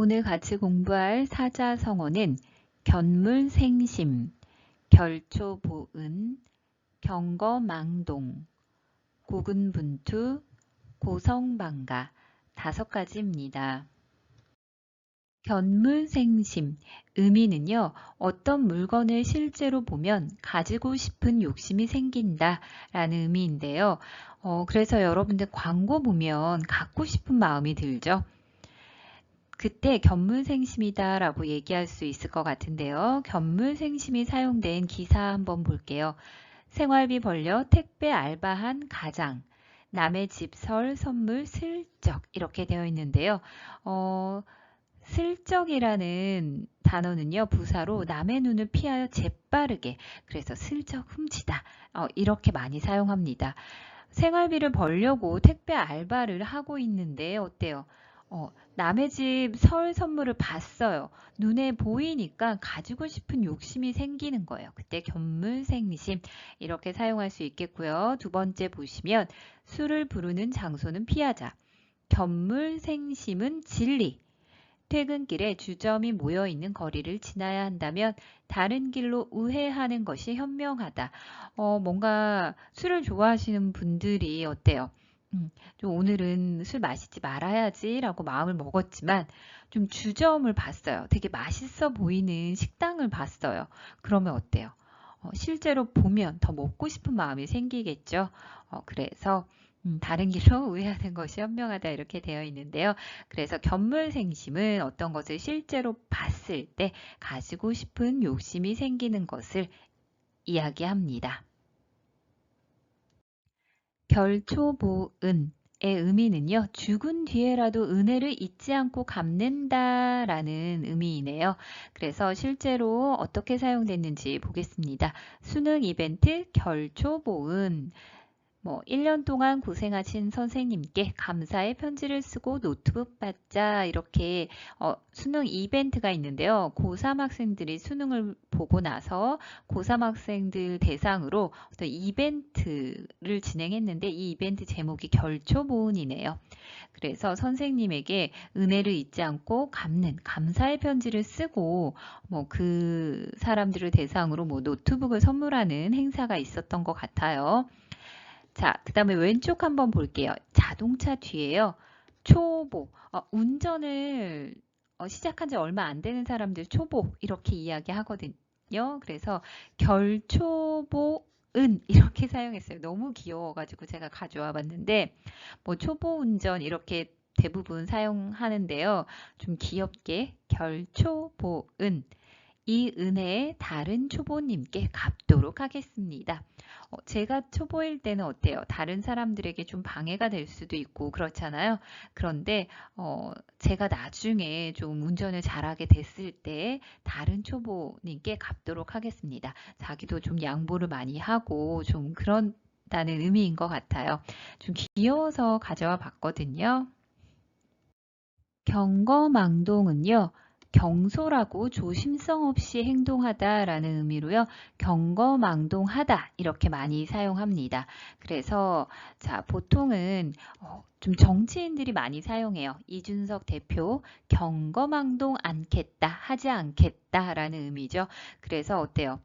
오늘 같이 공부할 사자성어는 견물생심, 결초보은, 경거망동, 고군분투, 고성방가 다섯 가지입니다. 견물생심, 의미는요, 어떤 물건을 실제로 보면 가지고 싶은 욕심이 생긴다 라는 의미인데요. 어, 그래서 여러분들 광고 보면 갖고 싶은 마음이 들죠. 그때 견물생심이다 라고 얘기할 수 있을 것 같은데요. 견물생심이 사용된 기사 한번 볼게요. 생활비 벌려 택배 알바한 가장 남의 집 설 선물 슬쩍 이렇게 되어 있는데요. 어, 슬쩍이라는 단어는요 부사로 남의 눈을 피하여 재빠르게 그래서 슬쩍 훔치다 어, 이렇게 많이 사용합니다. 생활비를 벌려고 택배 알바를 하고 있는데 어때요? 어, 남의 집 설 선물을 봤어요. 눈에 보이니까 가지고 싶은 욕심이 생기는 거예요. 그때 견물생심 이렇게 사용할 수 있겠고요. 두 번째 보시면 술을 부르는 장소는 피하자. 견물생심은 진리. 퇴근길에 주점이 모여 있는 거리를 지나야 한다면 다른 길로 우회하는 것이 현명하다. 어, 뭔가 술을 좋아하시는 분들이 어때요? 음, 좀 오늘은 술 마시지 말아야지 라고 마음을 먹었지만 좀 주점을 봤어요. 되게 맛있어 보이는 식당을 봤어요. 그러면 어때요? 어, 실제로 보면 더 먹고 싶은 마음이 생기겠죠. 어, 그래서 음, 다른 길로 우회하는 것이 현명하다 이렇게 되어 있는데요. 그래서 견물생심은 어떤 것을 실제로 봤을 때 가지고 싶은 욕심이 생기는 것을 이야기합니다. 결초보은의 의미는요. 죽은 뒤에라도 은혜를 잊지 않고 갚는다 라는 의미이네요. 그래서 실제로 어떻게 사용됐는지 보겠습니다. 수능 이벤트 결초보은 뭐 1년 동안 고생하신 선생님께 감사의 편지를 쓰고 노트북 받자 이렇게 어, 수능 이벤트가 있는데요. 고3 학생들이 수능을 보고 나서 고3 학생들 대상으로 어떤 이벤트를 진행했는데 이 이벤트 제목이 결초보은이네요. 그래서 선생님에게 은혜를 잊지 않고 갚는 감사의 편지를 쓰고 뭐 그 사람들을 대상으로 뭐 노트북을 선물하는 행사가 있었던 것 같아요. 자, 그 다음에 왼쪽 한번 볼게요. 자동차 뒤에요. 초보, 어, 운전을 어, 시작한 지 얼마 안 되는 사람들 초보 이렇게 이야기하거든요. 그래서 결초보 은 이렇게 사용했어요. 너무 귀여워가지고 제가 가져와 봤는데 뭐 초보 운전 이렇게 대부분 사용하는데요. 좀 귀엽게 결초보은 이 은혜에 다른 초보님께 갚도록 하겠습니다. 어, 제가 초보일 때는 어때요? 다른 사람들에게 좀 방해가 될 수도 있고 그렇잖아요. 그런데 어, 제가 나중에 좀 운전을 잘하게 됐을 때 다른 초보님께 갚도록 하겠습니다. 자기도 좀 양보를 많이 하고 좀 그런 다는 의미인 것 같아요. 좀 귀여워서 가져와 봤거든요. 경거망동은요. 경솔하고 조심성 없이 행동하다 라는 의미로요. 경거망동하다 이렇게 많이 사용합니다. 그래서 자 보통은 어, 좀 정치인들이 많이 사용해요. 이준석 대표 경거망동 않겠다 하지 않겠다 라는 의미죠. 그래서 어때요?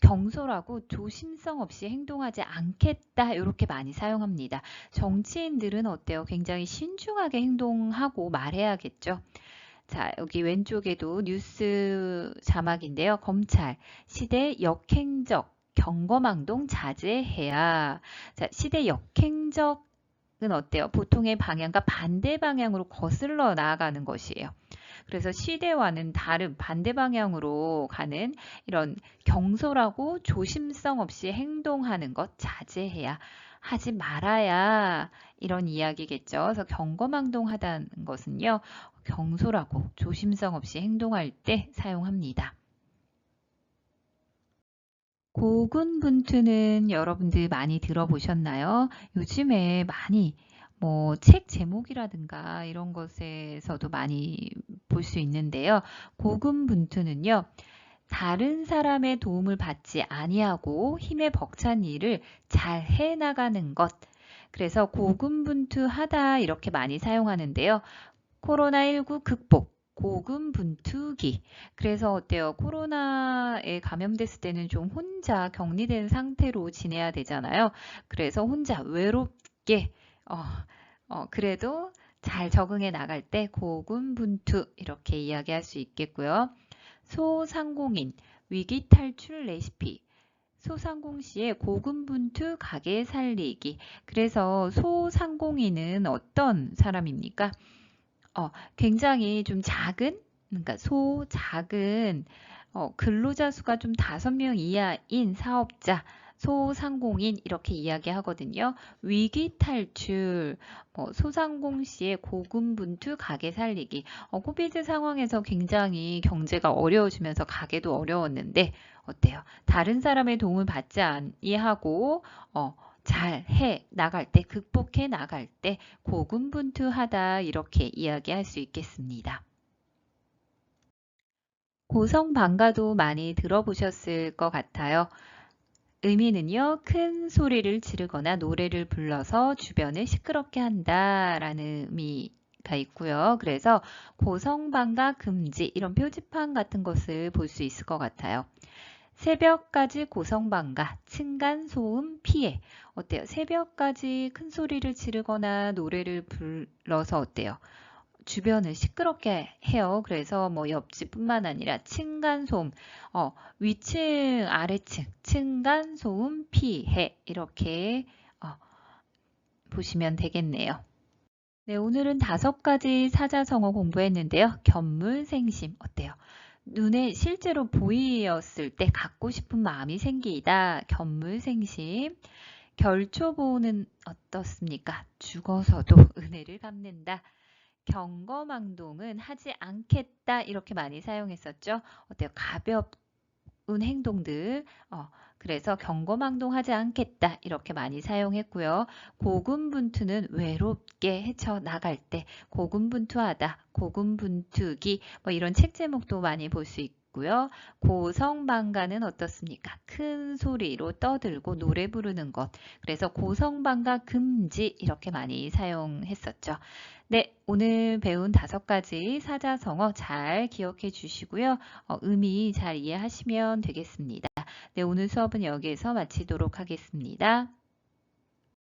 경솔하고 조심성 없이 행동하지 않겠다 이렇게 많이 사용합니다. 정치인들은 어때요? 굉장히 신중하게 행동하고 말해야겠죠. 자, 여기 왼쪽에도 뉴스 자막인데요. 검찰, 시대 역행적, 경거망동 자제해야. 자, 시대 역행적은 어때요? 보통의 방향과 반대 방향으로 거슬러 나아가는 것이에요. 그래서 시대와는 다른 반대 방향으로 가는 이런 경솔하고 조심성 없이 행동하는 것 자제해야 하지 말아야 이런 이야기겠죠. 그래서 경거망동하다는 것은요. 경솔하고 조심성 없이 행동할 때 사용합니다. 고군분투는 여러분들 많이 들어보셨나요? 요즘에 많이 뭐 책 제목이라든가 이런 것에서도 많이 볼 수 있는데요. 고군분투는요. 다른 사람의 도움을 받지 아니하고 힘에 벅찬 일을 잘 해나가는 것. 그래서 고군분투하다 이렇게 많이 사용하는데요. 코로나19 극복, 고군분투기. 그래서 어때요? 코로나에 감염됐을 때는 좀 혼자 격리된 상태로 지내야 되잖아요. 그래서 혼자 외롭게, 어, 어, 그래도 잘 적응해 나갈 때 고군분투 이렇게 이야기할 수 있겠고요. 소상공인 위기 탈출 레시피 소상공 씨의 고군분투 가게 살리기 그래서 소상공인은 어떤 사람입니까? 어, 굉장히 좀 작은 그러니까 소 작은 어, 근로자 수가 좀 다섯 명 이하인 사업자 소상공인 이렇게 이야기하거든요. 위기 탈출, 뭐 소상공 시의 고군분투 가게 살리기. 어, 코비드 상황에서 굉장히 경제가 어려워지면서 가게도 어려웠는데 어때요? 다른 사람의 도움을 받지 아니하고 어, 잘 해 나갈 때, 극복해 나갈 때 고군분투하다 이렇게 이야기할 수 있겠습니다. 고성 방가도 많이 들어보셨을 것 같아요. 의미는요, 큰 소리를 지르거나 노래를 불러서 주변을 시끄럽게 한다 라는 의미가 있고요. 그래서 고성방가 금지 이런 표지판 같은 것을 볼 수 있을 것 같아요. 새벽까지 고성방가, 층간소음 피해. 어때요? 새벽까지 큰 소리를 지르거나 노래를 불러서 어때요? 주변을 시끄럽게 해요. 그래서 뭐 옆집뿐만 아니라 층간소음, 어, 위층, 아래층, 층간소음 피해 이렇게 어, 보시면 되겠네요. 네, 오늘은 다섯 가지 사자성어 공부했는데요. 견물생심 어때요? 눈에 실제로 보이었을 때 갖고 싶은 마음이 생기다. 견물생심. 결초보는 어떻습니까? 죽어서도 은혜를 갚는다. 경거망동은 하지 않겠다 이렇게 많이 사용했었죠. 어때요? 가볍 은 행동들. 어, 그래서 경거망동하지 않겠다 이렇게 많이 사용했고요. 고군분투는 외롭게 헤쳐 나갈 때 고군분투하다, 고군분투기 뭐 이런 책 제목도 많이 볼 수 있고요. 고성방가는 어떻습니까? 큰 소리로 떠들고 노래 부르는 것. 그래서 고성방가 금지 이렇게 많이 사용했었죠. 네, 오늘 배운 다섯 가지 사자성어 잘 기억해 주시고요. 어, 의미 잘 이해하시면 되겠습니다. 네, 오늘 수업은 여기에서 마치도록 하겠습니다.